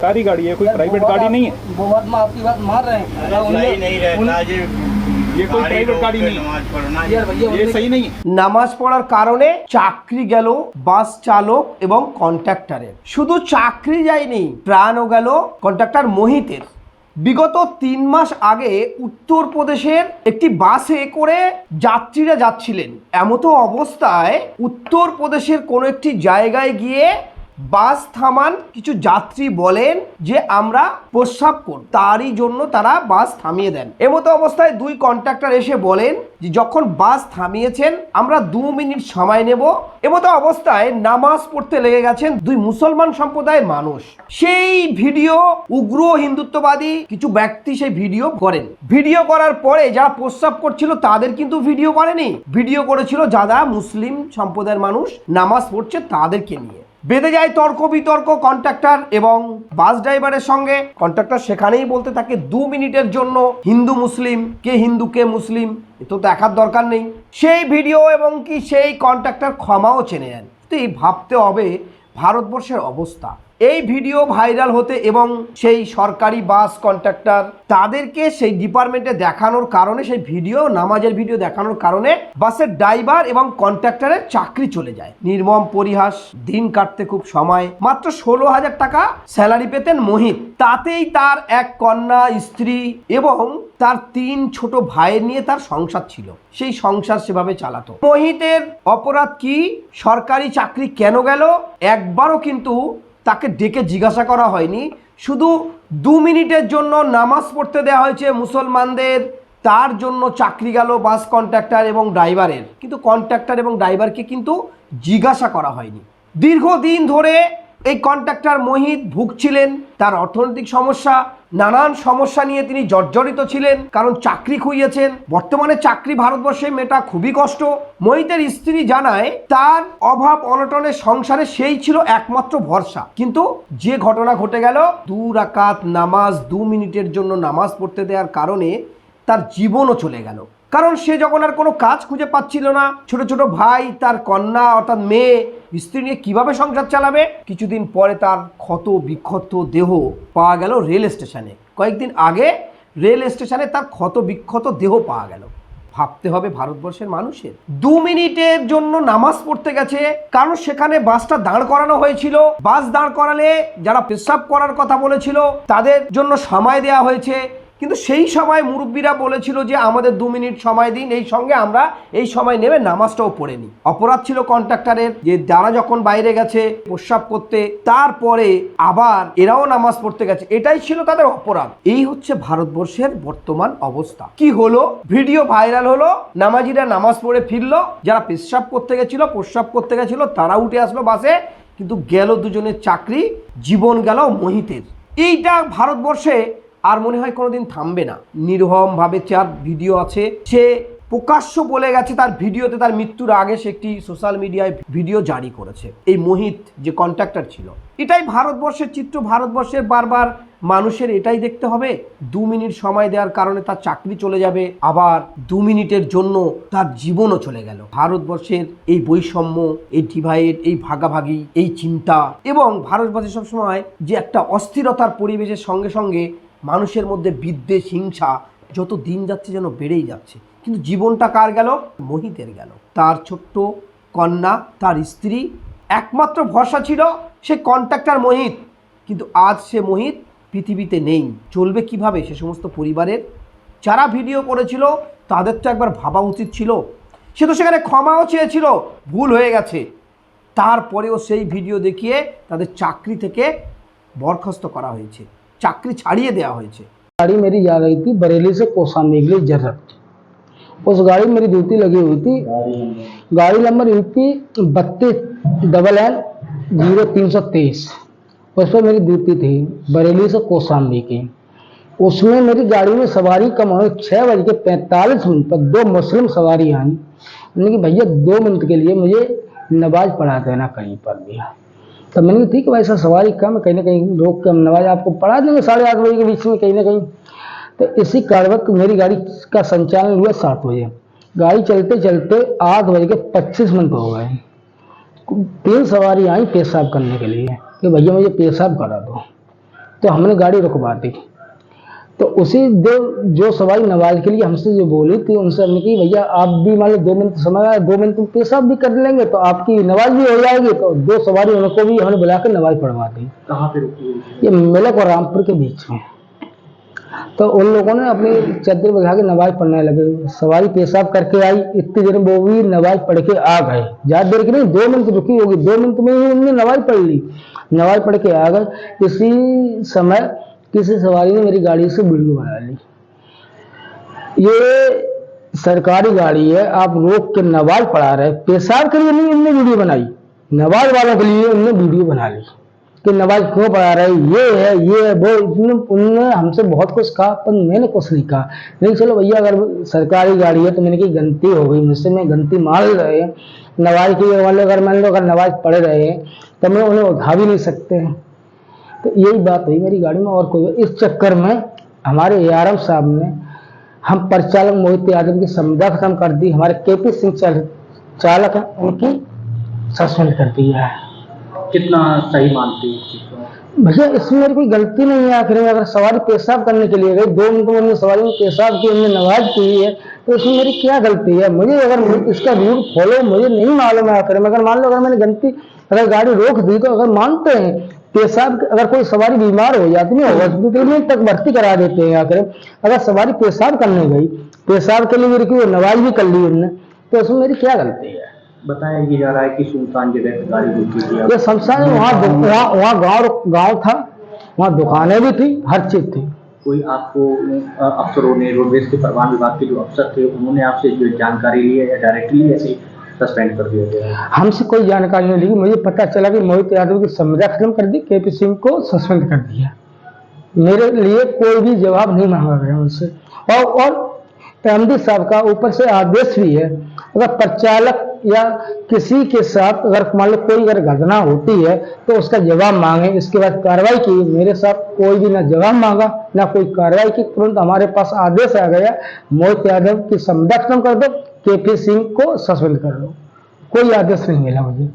सरकारी गाड़ी है कोई प्राइवेट गाड़ी नहीं है वो बात में आपकी बात मान रहे हैं अरे सही नहीं रहता जी ये कोई गाड़ी प्राइवेट रोक गाड़ी के नहीं है नमाज पढ़ना यार भैया ये उनने- सही नहीं है নামাজ পড়ার কারণে চাকরি গেল বাস চালক এবং কন্ট্রাক্টরের শুধু চাকরি যায়নি প্রাণও গেল কন্ট্রাক্টর মোহিতের বিগত তিন মাস আগে উত্তরপ্রদেশের একটি বাসে করে যাত্রীরা যাচ্ছিলেন এমতো অবস্থায় উত্তরপ্রদেশের কোনো একটি জায়গায় গিয়ে বাস থামান কিছু যাত্রী বলেন যে আমরা প্রস্রাব কর তারই জন্য তারা বাস থামিয়ে দেন। এমতো অবস্থায় দুই কন্ট্রাক্টর এসে বলেন যে যখন বাস থামিয়েছেন, আমরা দু মিনিট সময় নেব। এমতো অবস্থায় নামাজ পড়তে লেগে গেছেন দুই মুসলমান সম্প্রদায়ের মানুষ। সেই ভিডিও উগ্র হিন্দুত্ববাদী কিছু ব্যক্তি সেই ভিডিও করেন। ভিডিও করার পরে যারা প্রস্রাব করছিল, তাদের কিন্তু ভিডিও করেনি। ভিডিও করেছিল যারা মুসলিম সম্প্রদায়ের মানুষ, নামাজ পড়ছে তাদেরকে নিয়ে। বেঁধে যায় তর্ক বিতর্ক কন্ট্রাক্টর এবং বাস ড্রাইভারের সঙ্গে। কন্ট্রাক্টর সেখানেই বলতে থাকে, দু মিনিটের জন্য হিন্দু মুসলিম, কে হিন্দু, কে মুসলিম, এ তো দেখার দরকার নেই। সেই ভিডিও এবং কি সেই কন্ট্রাক্টর ক্ষমাও চেনে যান তো এই ভাবতে হবে ভারতবর্ষের অবস্থা। এই ভিডিও ভাইরাল হতে এবং সেই সরকারি বাস কন্ট্রাক্টর তাদেরকে সেই ডিপার্টমেন্টে দেখানোর কারণে, সেই ভিডিও, নামাজের ভিডিও দেখানোর কারণে বাসের ড্রাইভার এবং কন্ট্রাক্টরের চাকরি চলে যায়। নির্মম পরিহাস, দিন কাটতে খুব সময়, মাত্র ষোলো হাজার টাকা স্যালারি পেতেন মোহিত তাতেই তার এক কন্যা, স্ত্রী এবং তার তিন ছোট ভাইয়ের নিয়ে তার সংসার ছিল। সেই সংসার সেভাবে চালাতো। মোহিতের অপরাধ কি? সরকারি চাকরি কেন গেল? একবারও কিন্তু তাকে ডেকে জিজ্ঞাসা করা হয়নি। শুধু দু মিনিটের জন্য নামাজ পড়তে দেওয়া হয়েছে মুসলমানদের। তার জন্য চাকরি গেল বাস কন্ট্রাক্টর এবং ড্রাইভারের। কিন্তু কন্ট্রাক্টর এবং ড্রাইভারকে কিন্তু জিজ্ঞাসা করা হয়নি। দীর্ঘদিন ধরে এই কন্ট্রাক্টর মোহিত ভুগছিলেন, তার অর্থনৈতিক সমস্যা, নানান সমস্যা নিয়ে তিনি জর্জরিত ছিলেন, কারণ চাকরি খুইয়েছেন বর্তমানে চাকরি ভারতবর্ষে মেটা খুবই কষ্ট। মোহিতের স্ত্রী জানায়, তার অভাব অনটনের সংসারে সেই ছিল একমাত্র ভরসা। কিন্তু যে ঘটনা ঘটে গেল, দু রাকাত নামাজ, দু মিনিটের জন্য নামাজ পড়তে দেওয়ার কারণে তার জীবনও চলে গেল। কারণ সে যখন আর কোনো কাজ খুঁজে পাচ্ছিল না, ছোট ছোট ভাই, তার কন্যা, অর্থাৎ মেয়ে, স্ত্রী নিয়ে কীভাবে সংসার চালাবে? কিছুদিন পরে তার ক্ষত, বিক্ষত দেহ পাওয়া গেল রেল স্টেশনে। কয়েকদিন আগে রেল স্টেশনে তার ক্ষত, বিক্ষত দেহ পাওয়া গেল। ভাবতে হবে ভারতবর্ষের মানুষের। দু মিনিটের জন্য নামাজ পড়তে গেছে, কারণ সেখানে বাসটা দাঁড় করানো হয়েছিল। বাস দাঁড় করালে যারা পেশাব করার কথা বলেছিল, তাদের জন্য সময় দেওয়া হয়েছে। কিন্তু সেই সময় মুরব্বীরা বলেছিল যে আমাদের দু মিনিট সময় দিন, এই সঙ্গে আমরা এই সময় নেবে, নামাজটাও পড়ে নিই। অপরাধ ছিল কন্ট্রাক্টরের, যে যারা যখন বাইরে গেছে প্রস্রাব করতে, তারপরে আবার এরাও নামাজ পড়তে গেছে। এটাই ছিল তাদের অপরাধ। এই হচ্ছে ভারতবর্ষের বর্তমান অবস্থা। কি হলো? ভিডিও ভাইরাল হলো, নামাজিরা নামাজ পড়ে ফিরলো, যারা পেশাব করতে গেছিল, প্রস্রাব করতে গেছিল, তারা উঠে আসলো বাসে, কিন্তু গেল দুজনের চাকরি, জীবন গেল মোহিতের। এইটা ভারতবর্ষে আর মনে হয় কোনোদিন থামবে না। নির্মমভাবে যার ভিডিও আছে, সে প্রকাশ্য বলে গেছে তার ভিডিওতে তার মৃত্যুর আগে সে একটি সোশ্যাল মিডিয়ায় ভিডিও জারি করেছে। এই মোহিত যে কন্ট্রাক্টর ছিল, এটাই ভারতবর্ষের চিত্র। ভারতবর্ষের বারবার মানুষের এটাই দেখতে হবে, দু মিনিট সময় দেওয়ার কারণে তার চাকরি চলে যাবে, আবার দু মিনিটের জন্য তার জীবনও চলে গেল। ভারতবর্ষের এই বৈষম্য, এই ডিভাইড, এই ভাগাভাগি, এই চিন্তা, এবং ভারতবর্ষে সবসময় যে একটা অস্থিরতার পরিবেশের সঙ্গে সঙ্গে মানুষের মধ্যে বিদ্বেষ, হিংসা, যত দিন যাচ্ছে যেন বেড়েই যাচ্ছে। কিন্তু জীবনটা কার গেল? মোহিতের গেল। তার ছোট্ট কন্যা, তার স্ত্রী, একমাত্র ভরসা ছিল সে কন্ট্রাক্টর মোহিত। কিন্তু আজ সে মোহিত পৃথিবীতে নেই। চলবে কীভাবে? সে সমস্ত পরিবারের যারা ভিডিও করেছিল, তাদের তো একবার ভাবা উচিত ছিল। সে তো সেখানে ক্ষমাও চেয়েছিল। ভুল হয়ে গেছে। তারপরেও সেই ভিডিও দেখিয়ে তাদের চাকরি থেকে বরখাস্ত করা হয়েছে। চাকরি ছাড়িয়ে দেওয়া হয়েছে गाड़ी मेरी जा रही थी बरेली से कौशाम्बी के लिए जर्रत उस गाड़ी में मेरी ड्यूटी लगी हुई थी गाड़ी नंबर यूपी बत्तीस डबल एन जीरो तीन सौ तेईस उस पर मेरी ड्यूटी थी बरेली से कौशाम्बी की उसमें मेरी गाड़ी में सवारी कम हुई छः बज के पैंतालीस मिनट पर दो मुस्लिम सवारी आई उन्होंने कि भैया दो मिनट के लिए मुझे नमाज पढ़ा देना कहीं पर भी तब मैंने कहा, ठीक है भाई सर सवारी कम कहीं ना कहीं रोक के हम नवाज़ आपको पढ़ा देंगे साढ़े आठ बजे के बीच में, कहीं ना कहीं। तो इसी कारवक मेरी गाड़ी का संचालन हुआ सात बजे। गाड़ी चलते चलते आठ बज के पच्चीस मिनट हो गए। तीन सवारी आई पेशाब करने के लिए कि भैया मुझे पेशाब करा दो। तो हमने गाड़ी रुकवा दी। तो उसी दो जो सवारी नवाज़ के लिए हमसे जो बोली थी उनसे हमने की भैया आप भी मान लो दो मिनट समय आया दो मिनट तुम पेशाब भी कर लेंगे तो आपकी नवाज़ भी हो जाएगी। तो दो सवारी उनको भी हमने बुला के नमाज़ पढ़वा दी कहाँ पे ये मिलक और रामपुर के बीच में। तो उन लोगों ने अपनी चद्दर बिछा के नमाज़ पढ़ने लगे। सवारी पेशाब करके आई इतनी देर में वो भी नमाज़ पढ़ के आ गए। ज़्यादा देर की नहीं दो मिनट रुकी होगी दो मिनट में ही उन्होंने नमाज़ पढ़ ली। नमाज़ पढ़ के आ गए। इसी समय किसी सवारी ने मेरी गाड़ी से वीडियो बना ली ये सरकारी गाड़ी है, आप रोक के नवाज़ पढ़ा रहे पेशाब के लिए नहीं इनने वीडियो बनाई। नवाज़ वालों के लिए उनने वीडियो बना ली कि नवाज़ क्यों पढ़ा रहे ये है ये है, वो इतने, उनने हमसे बहुत कुछ कहा, पर मैंने कुछ नहीं कहा। नहीं, चलो भैया, अगर सरकारी गाड़ी है तो मैंने की गलती हो गई मुझसे, मैं गलती मान रहे हैं। नमाज़ की मान लो अगर मान लो, अगर नमाज़ पढ़ रहे हैं तो मैं उन्हें उठा भी नहीं सकते हैं। तो यही बात हुई मेरी गाड़ी में और कोई इस चक्कर में हमारे ए साहब ने हम परिचालक मोहित यादव की संविदा खत्म कर दी। हमारे के पी सिंह चालक हैं उनकी सस्पेंड कर दिया है। कितना सही मानते हैं भैया इसमें मेरी कोई गलती नहीं है आखिर में। अगर सवारी पेशाब करने के लिए गई दो मिनट में सवारी में पेशाब की उन्होंने नमाज़ की है तो इसमें मेरी क्या गलती है? मुझे अगर मुझे इसका रूल फॉलो मुझे नहीं मालूम है आखिर में। अगर मान लो अगर मैंने गलती अगर गाड़ी रोक दी तो अगर मानते हैं पेशाब अगर कोई सवारी बीमार हो जाती है हॉस्पिटल में तक भर्ती करा देते हैं आखिर अगर सवारी पेशाब करने गई पेशाब के लिए वो नमाज़ भी कर ली उनने तो उसमें मेरी क्या गलती है? बताया ये जा रहा है कि सुनसान जगह गाड़ी रुकी ये शमशान वहाँ दु- वहाँ वहाँ गाँव गाँव था वहाँ दुकानें भी थी हर चीज़ थी। कोई आपको अफसरों ने रोडवेज़ के परिवहन विभाग के जो अफसर थे उन्होंने आपसे जो जानकारी ली है या डायरेक्टली ऐसे सस्पेंड कर दिया गया हमसे कोई जानकारी नहीं लगी मुझे पता चला कि मोहित यादव की संविदा खत्म कर दी के पी सिंह को सस्पेंड कर दिया। मेरे लिए कोई भी जवाब नहीं मांगा गया उनसे। और और एमडी साहब का ऊपर से आदेश भी है, अगर प्रचालक या किसी के साथ अगर मान लो कोई अगर घटना होती है तो उसका जवाब मांगे। इसके बाद कार्रवाई की, मेरे साथ कोई भी ना जवाब मांगा, ना कोई कार्रवाई की। तुरंत हमारे पास आदेश आ गया, मोहित यादव की संविदा खत्म कर दो के पी सिंह को सस्पेंड कर लो। कोई आदेश नहीं मिला मुझे।